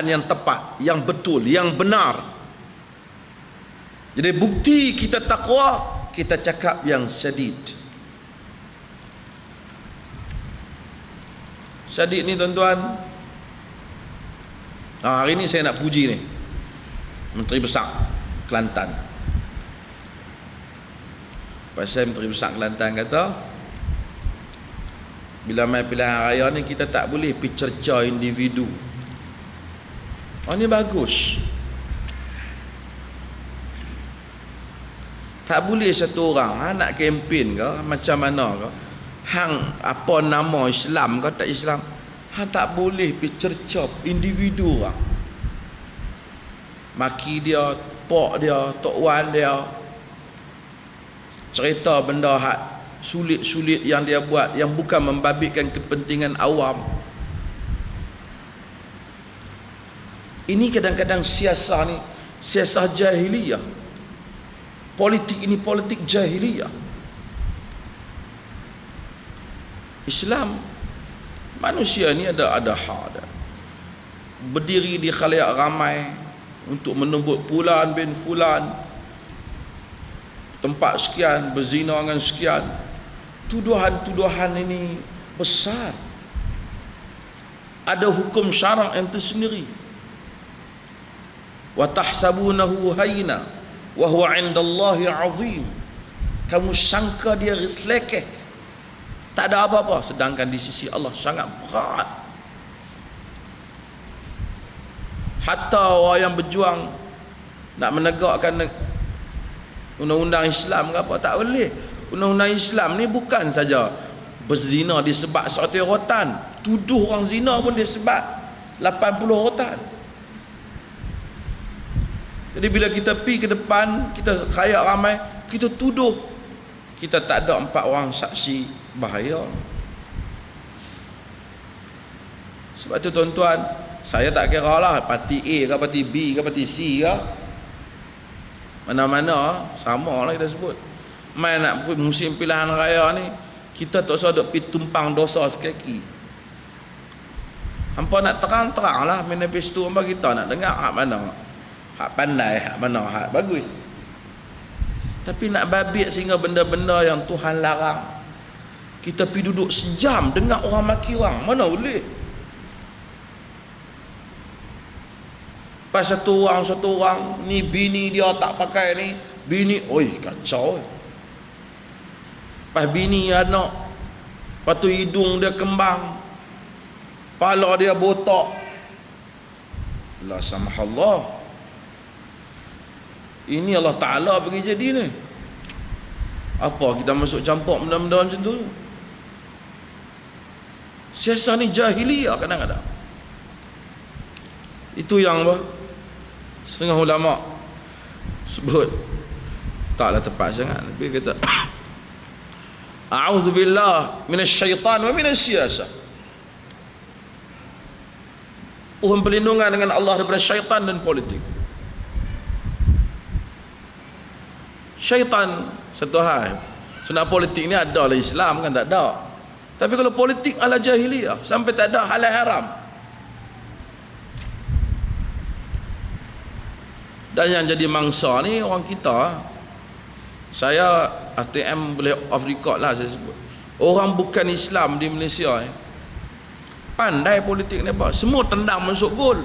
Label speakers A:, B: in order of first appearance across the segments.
A: yang tepat, yang betul, yang benar. Jadi bukti kita takwa, kita cakap yang sedid. Sedid ni tuan-tuan. Nah, hari ni saya nak puji ni. Menteri Besar Kelantan. Pasal Menteri Besar Kelantan kata, bila main pilihan raya ni kita tak boleh pergi cerca individu Oh ni bagus. Tak boleh satu orang ha, nak kempen ke macam mana ke. Hang apa nama Islam ke tak Islam. Hang tak boleh pergi cerca individu orang. Maki dia, pok dia, tok wan dia. Cerita benda hak sulit-sulit yang dia buat yang bukan membabitkan kepentingan awam. Ini kadang-kadang siasah ni siasah jahiliyah. Politik ini politik jahiliyah. Islam manusia ni ada ada hak. Berdiri di khalayak ramai untuk menumbuk fulan bin fulan tempat sekian berzina dengan sekian tuduhan-tuduhan ini besar ada hukum syarak yang tersendiri wa tahsabunahu hayna wa huwa 'indallahi 'azim kamu sangka dia selekeh. Tak ada apa-apa. Sedangkan di sisi Allah sangat berat. Hatta orang yang berjuang nak menegakkan undang-undang Islam ke apa tak boleh. Undang-undang Islam ni bukan saja berzina disebab satu rotan. Tuduh orang zina pun disebab 80 rotan jadi bila kita pi ke depan, kita khayak ramai, kita tuduh kita tak ada empat orang saksi bahaya. Sebab tu tuan-tuan, saya tak kira lah parti A ke parti B ke parti C ke. Mana-mana sama lah kita sebut. Main nak musim pilihan raya ni, kita tak usah duk pi tumpang dosa sekaki. Hampa nak terang-terang lah manifesto apa kita nak dengar hak mana hak pandai hak mana hak bagus. Tapi nak babit sehingga benda-benda yang Tuhan larang. Kita pergi duduk sejam dengar orang maki orang. Mana boleh? Pas satu orang satu orang ni bini dia tak pakai ni. Bini oi kacau pas bini anak lepas tu hidung dia kembang. Pala dia botak. La samahallah ini Allah Ta'ala bagi jadi ni. Apa kita masuk campur benda-benda macam tu? Siasat ni jahiliyah kadang-kadang. Itu yang apa? Setengah ulama sebut taklah tepat sangat tapi kata A'udzubillah minasyaitan wa minasyiyasah. Mohon perlindungan dengan Allah daripada syaitan dan politik. Syaitan satu hal. Senang politik ni ada lah Islam kan? Tak ada. Tapi kalau politik ala jahiliyah sampai tak ada halal haram. Dan yang jadi mangsa ni orang kita. Saya ATM boleh off record lah saya sebut. Orang bukan Islam di Malaysia eh. pandai politik ni apa? Semua tendang masuk gol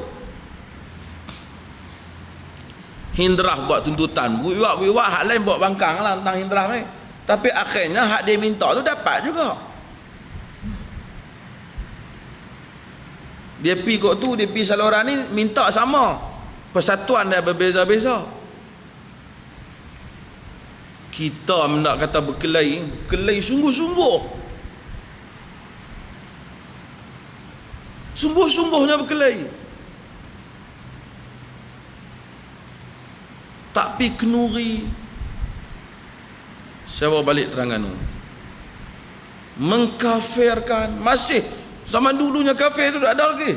A: Hindrah buat tuntutan. Wiwak-wiwak hak lain buat bangkang lah tentang Hindrah ni. Tapi akhirnya hak dia minta tu dapat juga. Dia pi kok tu Dia pi saluran ni Minta sama. Persatuan dia berbeza-beza. Kita nak kata berkelahi Berkelahi sungguh-sungguh. Sungguh-sungguhnya berkelahi tak pi kenuri. Saya balik terangan mengkafirkan. Masih zaman dulunya kafir itu tak ada lagi.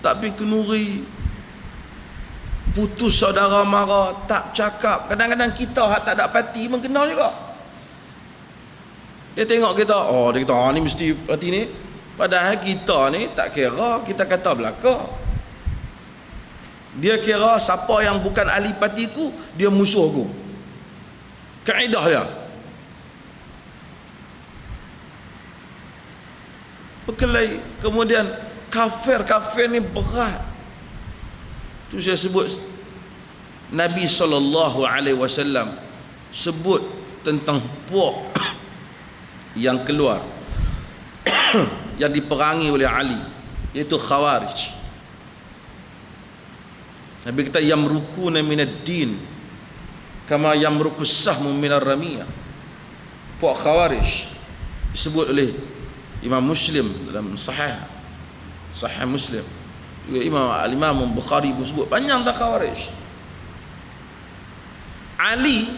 A: Tak pi kenuri. Putus saudara mara tak cakap. Kadang-kadang kita hak tak ada pati mengenal juga. Dia tengok kita oh dia kata oh, ni mesti pati ni. Padahal kita ni tak kira, kita kata belaka. Dia kira siapa yang bukan ahli partiku, dia musuh aku. Kaedah dia. Berkelai. Kemudian kafir-kafir ni berat. Tu saya sebut Nabi sallallahu alaihi wasallam sebut tentang puak yang keluar yang diperangi oleh Ali iaitu Khawarij Nabi kata yamrukuna minad din kama yamruku sahmu minar ramiyah puak Khawarij disebut oleh Imam Muslim dalam sahih sahih Muslim. Juga Imam Al-Imam Bukhari pun sebut panjang tentang Khawarij. Ali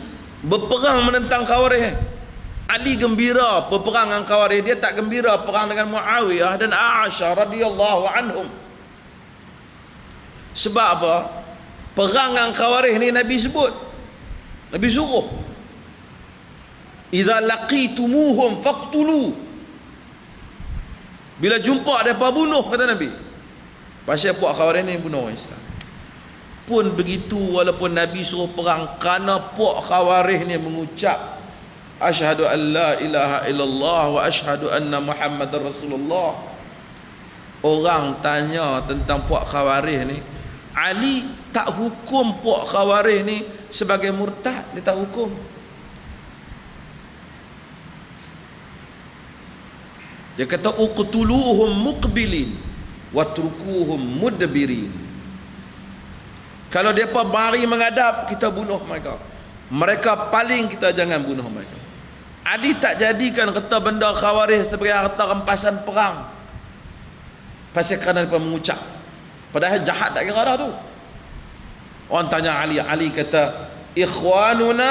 A: berperang menentang Khawarij. Ali gembira berperang dengan Khawarij. Dia tak gembira perang dengan Muawiyah dan Aisyah radhiyallahu anhum sebab apa? Perang dengan Khawarij ni Nabi sebut. Nabi suruh. Idza laqitumuhum faqtulu. Bila jumpa depa bunuh kata Nabi. Pasal puak Khawarij ni bunuh orang Islam. Pun begitu walaupun Nabi suruh perang kerana puak Khawarij ni mengucap Ashhadu an la ilaha illallah wa ashhadu anna Muhammadar Rasulullah. Orang tanya tentang puak khawarij ni, Ali tak hukum puak khawarij ni sebagai murtad, dia tak hukum. Dia kata uqtuluhum muqbilin watrukuhum mudbirin. Kalau depa mari menghadap, kita bunuh mereka. Mereka paling kita jangan bunuh mereka. Ali tak jadikan kata benda khawarij sebagai harta rampasan perang pasal kerana mereka mengucap padahal jahat tak kira dah tu. Orang tanya Ali Ali kata ikhwanuna